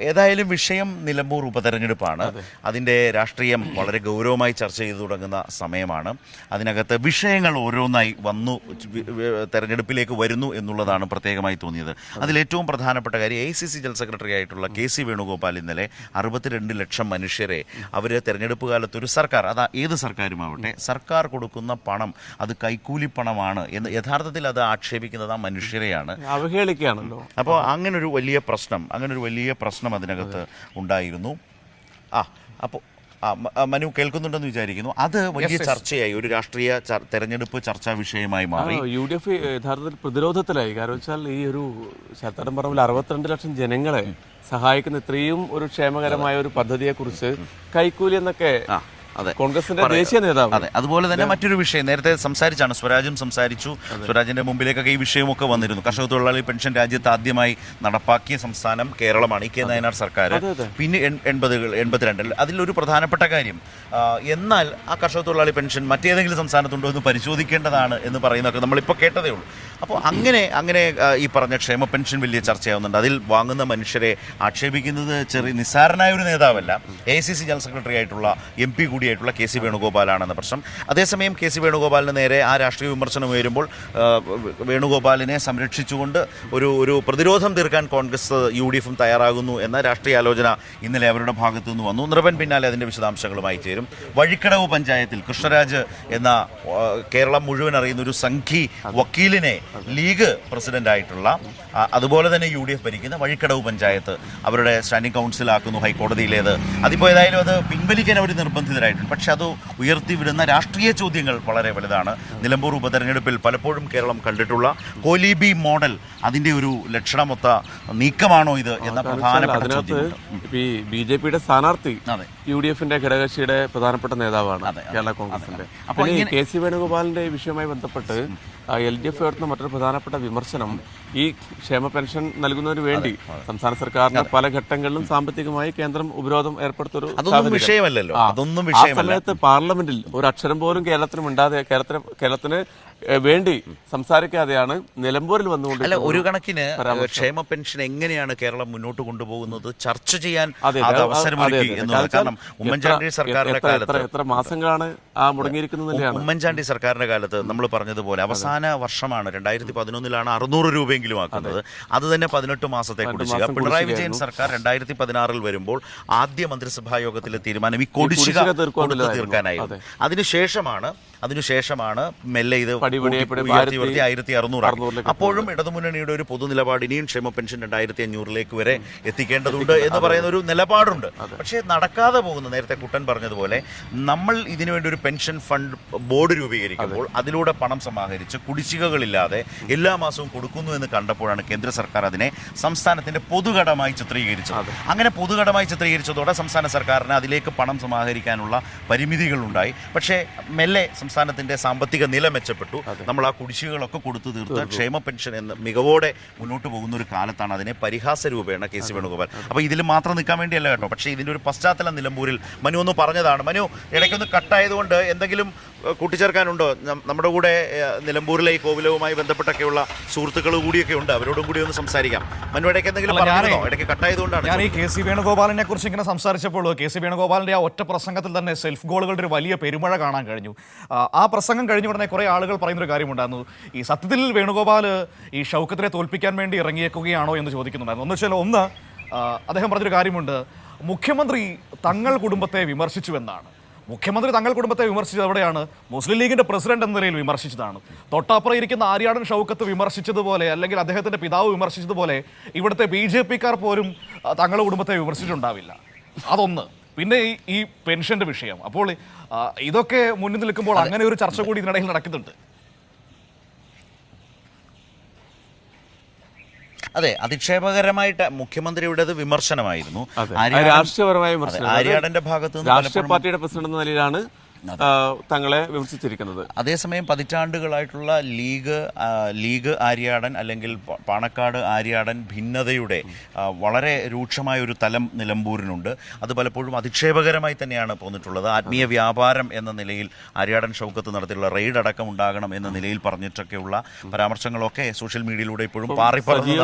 ഏതായാലും വിഷയം നിലമ്പൂർ ഉപതെരഞ്ഞെടുപ്പാണ്. അതിന്റെ രാഷ്ട്രീയം വളരെ ഗൗരവമായി ചർച്ച ചെയ്തു തുടങ്ങുന്ന സമയമാണ്. അതിനകത്ത് വിഷയങ്ങൾ ഓരോന്നായി വന്നു തെരഞ്ഞെടുപ്പിലേക്ക് വരുന്നു എന്നുള്ളതാണ് പ്രത്യേകമായി തോന്നിയത്. അതിലേറ്റവും പ്രധാനപ്പെട്ട കാര്യം A C C general secretary ആയിട്ടുള്ള കെ സി വേണുഗോപാൽ ഇന്നലെ അറുപത്തിരണ്ട് ലക്ഷം മനുഷ്യരെ അവർ തെരഞ്ഞെടുപ്പ് കാലത്ത് ഒരു സർക്കാർ അതാ ഏത് സർക്കാരും ആവട്ടെ സർക്കാർ കൊടുക്കുന്ന പണം അത് കൈക്കൂലി പണമാണ് എന്ന് യഥാർത്ഥത്തിൽ അത് ആക്ഷേപിക്കുന്നത് ആ മനുഷ്യരെയാണ്. അവഹേളിക്കുകയാണല്ലോ. അപ്പോൾ അങ്ങനൊരു വലിയ പ്രശ്നം അങ്ങനൊരു വലിയ പ്രശ്നം അതിനകത്ത് ഉണ്ടായിരുന്നു. ആ അപ്പോൾ മനു കേൾക്കുന്നുണ്ടെന്ന് വിചാരിക്കുന്നു. അത് വലിയ ചർച്ചയായി. ഒരു രാഷ്ട്രീയ തെരഞ്ഞെടുപ്പ് ചർച്ചാ വിഷയമായി മാറി. യു ഡി എഫ് യഥാർത്ഥത്തിൽ പ്രതിരോധത്തിലായി. കാരണം വെച്ചാൽ ഈ ഒരു ശാത്താടൻ പറമ്പിൽ അറുപത്തിരണ്ട് ലക്ഷം ജനങ്ങളെ സഹായിക്കുന്ന ഇത്രയും ഒരു ക്ഷേമകരമായ ഒരു പദ്ധതിയെക്കുറിച്ച് കൈക്കൂലി എന്നൊക്കെ കോൺഗ്രസിന്റെ ദേശീയ നേതാവ്. അതെ. അതുപോലെ തന്നെ മറ്റൊരു വിഷയം. നേരത്തെ സംസാരിച്ചാണ് സ്വരാജും സംസാരിച്ചു. സ്വരാജിന്റെ മുമ്പിലേക്കൊക്കെ ഈ വിഷയമൊക്കെ വന്നിരുന്നു. കർഷക തൊഴിലാളി പെൻഷൻ രാജ്യത്ത് ആദ്യമായി നടപ്പാക്കിയ സംസ്ഥാനം കേരളമാണ്. ഈ കെ നയനാർ സർക്കാർ. പിന്നെ എൺ- എൺപതുകൾ എൺപത്തിരണ്ടിൽ. അതിലൊരു പ്രധാനപ്പെട്ട കാര്യം എന്നാൽ ആ കർഷക തൊഴിലാളി പെൻഷൻ മറ്റേതെങ്കിലും സംസ്ഥാനത്തുണ്ടോ എന്ന് പരിശോധിക്കേണ്ടതാണ് എന്ന് പറയുന്നതൊക്കെ നമ്മളിപ്പോൾ കേട്ടതേ ഉള്ളൂ. അപ്പോൾ അങ്ങനെ അങ്ങനെ ഈ പറഞ്ഞ ക്ഷേമ പെൻഷൻ വലിയ ചർച്ചയാവുന്നുണ്ട്. അതിൽ വാങ്ങുന്ന മനുഷ്യരെ ആക്ഷേപിക്കുന്നത് ചെറിയ നിസ്സാരനായ ഒരു നേതാവല്ല. A C C general secretary ആയിട്ടുള്ള എം പി കൂടിയായിട്ടുള്ള കെ സി വേണുഗോപാലാണെന്ന പ്രശ്നം. അതേസമയം കെ സി വേണുഗോപാലിന് നേരെ ആ രാഷ്ട്രീയ വിമർശനം ഉയരുമ്പോൾ വേണുഗോപാലിനെ സംരക്ഷിച്ചുകൊണ്ട് ഒരു ഒരു പ്രതിരോധം തീർക്കാൻ കോൺഗ്രസ് യു ഡി എഫും തയ്യാറാകുന്നു എന്ന രാഷ്ട്രീയ ആലോചന ഇന്നലെ അവരുടെ ഭാഗത്തു നിന്ന് വന്നു. നൃപൻ പിന്നാലെ അതിന്റെ വിശദാംശങ്ങളുമായി ചേരും. വഴിക്കടവ് പഞ്ചായത്തിൽ കൃഷ്ണരാജ് എന്ന കേരളം മുഴുവൻ അറിയുന്ന ഒരു സംഘി വക്കീലിനെ ലീഗ് പ്രസിഡന്റായിട്ടുള്ള അതുപോലെ തന്നെ യു ഡി എഫ് ഭരിക്കുന്ന വഴിക്കടവ് പഞ്ചായത്ത് അവരുടെ സ്റ്റാൻഡിംഗ് കൗൺസിലാക്കുന്നു ഹൈക്കോടതിയിലേത്. അതിപ്പോൾ ഏതായാലും അത് പിൻവലിക്കാൻ അവർ നിർബന്ധിതരായിട്ടുണ്ട് പക്ഷെ അത് ഉയർത്തിവിടുന്ന രാഷ്ട്രീയ ചോദ്യങ്ങൾ വളരെ വലുതാണ്. നിലമ്പൂർ ഉപതെരഞ്ഞെടുപ്പിൽ പലപ്പോഴും കേരളം കണ്ടിട്ടുള്ള കോലിബി മോഡൽ അതിന്റെ ഒരു ലക്ഷണമൊത്ത നീക്കമാണോ ഇത് എന്ന പ്രധാനപ്പെട്ട ചോദ്യമുണ്ട് ഈ ബി ജെ പിയുടെ സ്ഥാനാർത്ഥി യു ഡി എഫിന്റെ ഘടകകക്ഷിയുടെ പ്രധാനപ്പെട്ട നേതാവാണ്. കേരള കോൺഗ്രസിന്റെ. അപ്പോൾ ഈ കെ സി വേണുഗോപാലിന്റെ വിഷയവുമായി ബന്ധപ്പെട്ട് എൽ ഡി എഫ് ഉയർത്തുന്ന മറ്റൊരു പ്രധാനപ്പെട്ട വിമർശനം ഈ ക്ഷേമ പെൻഷൻ നൽകുന്നതിന് വേണ്ടി സംസ്ഥാന സർക്കാരിന്റെ പല ഘട്ടങ്ങളിലും സാമ്പത്തികമായി കേന്ദ്രം ഉപരോധം ഏർപ്പെടുത്തൊരു അതൊന്നും. വിഷയമല്ലല്ലോ. അതൊന്നും ആ സമയത്ത് പാർലമെന്റിൽ ഒരു അക്ഷരം പോലും കേരളത്തിന് മിണ്ടാതെ കേരളത്തിന് കേരളത്തിന് വേണ്ടി സംസാരിക്കാതെയാണ് നിലമ്പൂരിൽ വന്നുകൊണ്ട് അല്ല ഒരു കണക്കിന് ക്ഷേമ പെൻഷൻ എങ്ങനെയാണ് കേരളം മുന്നോട്ട് കൊണ്ടുപോകുന്നത്? ചർച്ച ചെയ്യാൻ. കാരണം ഉമ്മൻചാണ്ടി സർക്കാരിന്റെ കാലത്ത് എത്ര- മാസങ്ങളാണ് ആ മുടങ്ങിയിരിക്കുന്നത് ഉമ്മൻചാണ്ടി സർക്കാരിന്റെ കാലത്ത് നമ്മൾ പറഞ്ഞതുപോലെ അവസാന വർഷമാണ്. രണ്ടായിരത്തി പതിനൊന്നിലാണ് അറുന്നൂറ് രൂപയെങ്കിലും ആക്കുന്നത്. അത്. തന്നെ പതിനെട്ട് മാസത്തെ കുടിശ്ശിക. പിണറായി വിജയൻ സർക്കാർ രണ്ടായിരത്തി പതിനാറിൽ വരുമ്പോൾ ആദ്യ മന്ത്രിസഭാ യോഗത്തിലെ തീരുമാനം ഈ കുടിശ്ശിക. തീർക്കാനായിരുന്നു. അതിനുശേഷമാണ് അതിനുശേഷമാണ് മെല്ലെ ഇത് ആയിരത്തി അപ്പോഴും ഇടതുമുന്നണിയുടെ ഒരു പൊതു നിലപാട് ഇനിയും ക്ഷേമ പെൻഷൻ രണ്ടായിരത്തി അഞ്ഞൂറിലേക്ക് വരെ എത്തിക്കേണ്ടതുണ്ട് എന്ന് പറയുന്ന ഒരു നിലപാടുണ്ട്. പക്ഷേ നടക്കാതെ പോകുന്ന നേരത്തെ കുട്ടൻ പറഞ്ഞതുപോലെ നമ്മൾ ഇതിനുവേണ്ടി ഒരു പെൻഷൻ ഫണ്ട് ബോർഡ് രൂപീകരിക്കുമ്പോൾ അതിലൂടെ പണം സമാഹരിച്ച് കുടിശ്ശികകളില്ലാതെ എല്ലാ മാസവും കൊടുക്കുന്നു എന്ന് കണ്ടപ്പോഴാണ് കേന്ദ്ര സർക്കാർ അതിനെ സംസ്ഥാനത്തിന്റെ പൊതുഘടമായി ചിത്രീകരിച്ചത്. അങ്ങനെ പൊതുഘടമായി ചിത്രീകരിച്ചതോടെ സംസ്ഥാന സർക്കാരിന് അതിലേക്ക് പണം സമാഹരിക്കാനുള്ള പരിമിതികളുണ്ടായി. പക്ഷേ മെല്ലെ സംസ്ഥാനത്തിന്റെ സാമ്പത്തിക നില മെച്ചപ്പെട്ടു. നമ്മൾ ആ കുടിശ്ശികകളൊക്കെ കൊടുത്തു തീർത്ത്. ക്ഷേമ പെൻഷൻ എന്ന മികവോടെ മുന്നോട്ട് പോകുന്ന ഒരു കാലത്താണ് അതിനെ പരിഹാസ രൂപേണ കെ സി വേണുഗോപാൽ. അപ്പോൾ ഇതിൽ മാത്രം നിൽക്കാൻ വേണ്ടിയല്ല കേട്ടോ. പക്ഷേ ഇതിന്റെ ഒരു പശ്ചാത്തലം നിലമ്പൂരിൽ മനു ഒന്ന് പറഞ്ഞതാണ്. മനു ഇടയ്ക്കൊന്ന് കട്ടായതുകൊണ്ട് എന്തെങ്കിലും കൂട്ടിച്ചേർക്കാനുണ്ടോ? നമ്മുടെ കൂടെ നിലമ്പൂരിലെ ഈ കോവിലവുമായി ബന്ധപ്പെട്ടൊക്കെയുള്ള സുഹൃത്തുക്കൾ കൂടിയൊക്കെ ഉണ്ട്. അവരോടും കൂടി ഒന്ന് സംസാരിക്കാം. മനു ഇടയ്ക്ക് എന്തെങ്കിലും പറഞ്ഞോ ഇടയ്ക്ക് കട്ടായതുകൊണ്ടാണ് ഞാൻ ഈ കെ സി വേണുഗോപാലിനെ കുറിച്ച് ഇങ്ങനെ സംസാരിച്ചപ്പോൾ കെ സി വേണുഗോപാലിന്റെ ആ ഒറ്റ പ്രസംഗത്തിൽ തന്നെ സെൽഫ് ഗോളുകളുടെ ഒരു വലിയ പെരുമഴ കാണാൻ കഴിഞ്ഞു. ആ, ആ പ്രസംഗം കഴിഞ്ഞ ഉടനെ കുറെ ആളുകൾ പറയുന്നൊരു കാര്യമുണ്ടായിരുന്നു. ഈ സത്യത്തിൽ വേണുഗോപാൽ ഈ ഷൗക്കത്തിനെ തോൽപ്പിക്കാൻ വേണ്ടി ഇറങ്ങിയേക്കുകയാണോ എന്ന് ചോദിക്കുന്നുണ്ടായിരുന്നു. ഒന്ന് വെച്ചാൽ ഒന്ന് അദ്ദേഹം പറഞ്ഞൊരു കാര്യമുണ്ട്. മുഖ്യമന്ത്രി തങ്ങൾ കുടുംബത്തെ വിമർശിച്ചുവെന്നാണ്. മുഖ്യമന്ത്രി തങ്ങൾ കുടുംബത്തെ വിമർശിച്ചത് എവിടെയാണ് മുസ്ലിം ലീഗിന്റെ പ്രസിഡന്റ് എന്ന നിലയിൽ വിമർശിച്ചതാണ്. തൊട്ടപ്പുറം ഇരിക്കുന്ന ആര്യാടൻ ഷൗക്കത്ത് വിമർശിച്ചതുപോലെ അല്ലെങ്കിൽ അദ്ദേഹത്തിന്റെ പിതാവ് വിമർശിച്ചതുപോലെ ഇവിടുത്തെ ബി ജെ പിക്കാർ പോലും തങ്ങളുടെ കുടുംബത്തെ വിമർശിച്ചിട്ടുണ്ടാവില്ല. അതൊന്ന്. പിന്നെ ഈ ഈ പെൻഷന്റെ വിഷയം. അപ്പോൾ ഇതൊക്കെ മുന്നിൽ നിൽക്കുമ്പോൾ അങ്ങനെ ഒരു ചർച്ച കൂടി ഇതിനിടയിൽ നടക്കുന്നുണ്ട്. അതെ അധിക്ഷേപകരമായിട്ട് മുഖ്യമന്ത്രിയുടെ വിമർശനമായിരുന്നു രാഷ്ട്രീയപരമായ വിമർശനം. ആര്യാടന്റെ ഭാഗത്ത് രാഷ്ട്രീയ പാർട്ടിയുടെ പ്രസിഡന്റ് എന്ന നിലയിലാണ് തങ്ങളെ വിമർശിച്ചിരിക്കുന്നത്. അതേസമയം പതിറ്റാണ്ടുകളായിട്ടുള്ള ലീഗ് ലീഗ് ആര്യാടൻ അല്ലെങ്കിൽ പാണക്കാട് ആര്യാടൻ ഭിന്നതയുടെ വളരെ രൂക്ഷമായ ഒരു തലം നിലമ്പൂരിനുണ്ട്. അത് പലപ്പോഴും അധിക്ഷേപകരമായി തന്നെയാണ് പോന്നിട്ടുള്ളത്. ആത്മീയ വ്യാപാരം എന്ന നിലയിൽ ആര്യാടൻ ഷൗക്കത്ത് നടത്തിയുള്ള റെയ്ഡ് അടക്കം ഉണ്ടാകണം എന്ന നിലയിൽ പറഞ്ഞിട്ടൊക്കെയുള്ള പരാമർശങ്ങളൊക്കെ സോഷ്യൽ മീഡിയയിലൂടെ ഇപ്പോഴും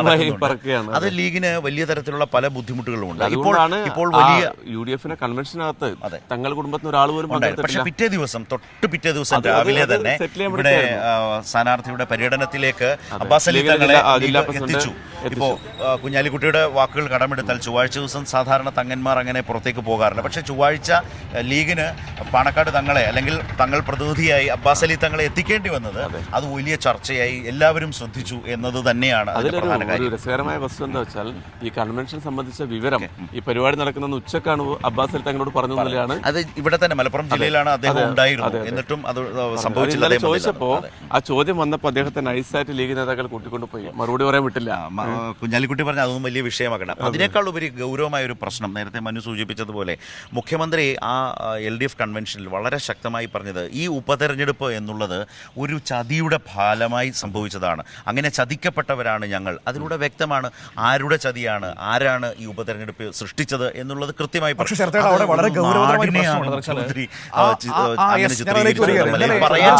നടക്കുന്നുണ്ട്. അത് ലീഗിന് വലിയ തരത്തിലുള്ള പല ബുദ്ധിമുട്ടുകളും ഉണ്ട്. ഇപ്പോൾ ഇപ്പോൾ വലിയ യു ഡി എഫിന്റെ കൺവെൻഷനകത്ത് തങ്ങളുടെ തങ്ങൾ കുടുംബത്തിന് ഒരാൾ പോലും. പക്ഷെ പിറ്റേ ദിവസം തൊട്ട് പിറ്റേ ദിവസം രാവിലെ തന്നെ ഇവിടെ സ്ഥാനാർത്ഥിയുടെ പര്യടനത്തിലേക്ക് അബ്ബാസ് അലി തങ്ങളെ എത്തിച്ചു. ഇപ്പോ കുഞ്ഞാലിക്കുട്ടിയുടെ വാക്കുകൾ കടമെടുത്താൽ ചൊവ്വാഴ്ച ദിവസം സാധാരണ തങ്ങന്മാർ അങ്ങനെ പുറത്തേക്ക് പോകാറില്ല. പക്ഷേ ചൊവ്വാഴ്ച ലീഗിന് പാണക്കാട് തങ്ങളെ അല്ലെങ്കിൽ തങ്ങൾ പ്രതിനിധിയായി അബ്ബാസ് അലി തങ്ങളെ എത്തിക്കേണ്ടി വന്നത് അത്. വലിയ ചർച്ചയായി എല്ലാവരും ശ്രദ്ധിച്ചു എന്നത് തന്നെയാണ് അതിലൊരു രസകരമായ വസ്തു എന്താ വെച്ചാൽ ഈ കൺവെൻഷൻ സംബന്ധിച്ച വിവരം ഈ പരിപാടി നടക്കുന്ന ഉച്ചക്കാണ് അബ്ബാസ് അലി തങ്ങളോട് പറഞ്ഞു തന്നെയാണ് അത് ഇവിടെ തന്നെ മലപ്പുറം ജില്ലയിലാണ് അദ്ദേഹം ഉണ്ടായിരുന്നു അതെ, അതെ. എന്നിട്ടും അത് സംഭവിച്ചില്ല ഇന്നലെ ചോദിച്ചപ്പോ ആ ചോദ്യം വന്നപ്പോ അദ്ദേഹത്തെ നൈസായിട്ട് ലീഗ് നേതാക്കൾ കൂട്ടിക്കൊണ്ട് പോയി. മറുപടി പറയാൻ വിട്ടില്ല. കുഞ്ഞാലിക്കുട്ടി പറഞ്ഞ അതൊന്നും വലിയ വിഷയമാക്കണ്ട അപ്പം അതിനേക്കാൾ ഉപരി ഗൗരവമായ ഒരു പ്രശ്നം നേരത്തെ മനു സൂചിപ്പിച്ചതുപോലെ മുഖ്യമന്ത്രി ആ എൽ ഡി എഫ് കൺവെൻഷനിൽ വളരെ ശക്തമായി പറഞ്ഞത് ഈ ഉപതെരഞ്ഞെടുപ്പ് എന്നുള്ളത് ഒരു ചതിയുടെ ഫലമായി സംഭവിച്ചതാണ്. അങ്ങനെ ചതിക്കപ്പെട്ടവരാണ് ഞങ്ങൾ. അതിലൂടെ വ്യക്തമാണ് ആരുടെ ചതിയാണ് ആരാണ് ഈ ഉപതെരഞ്ഞെടുപ്പ് സൃഷ്ടിച്ചത് എന്നുള്ളത് കൃത്യമായി പറഞ്ഞു. പറയാൻ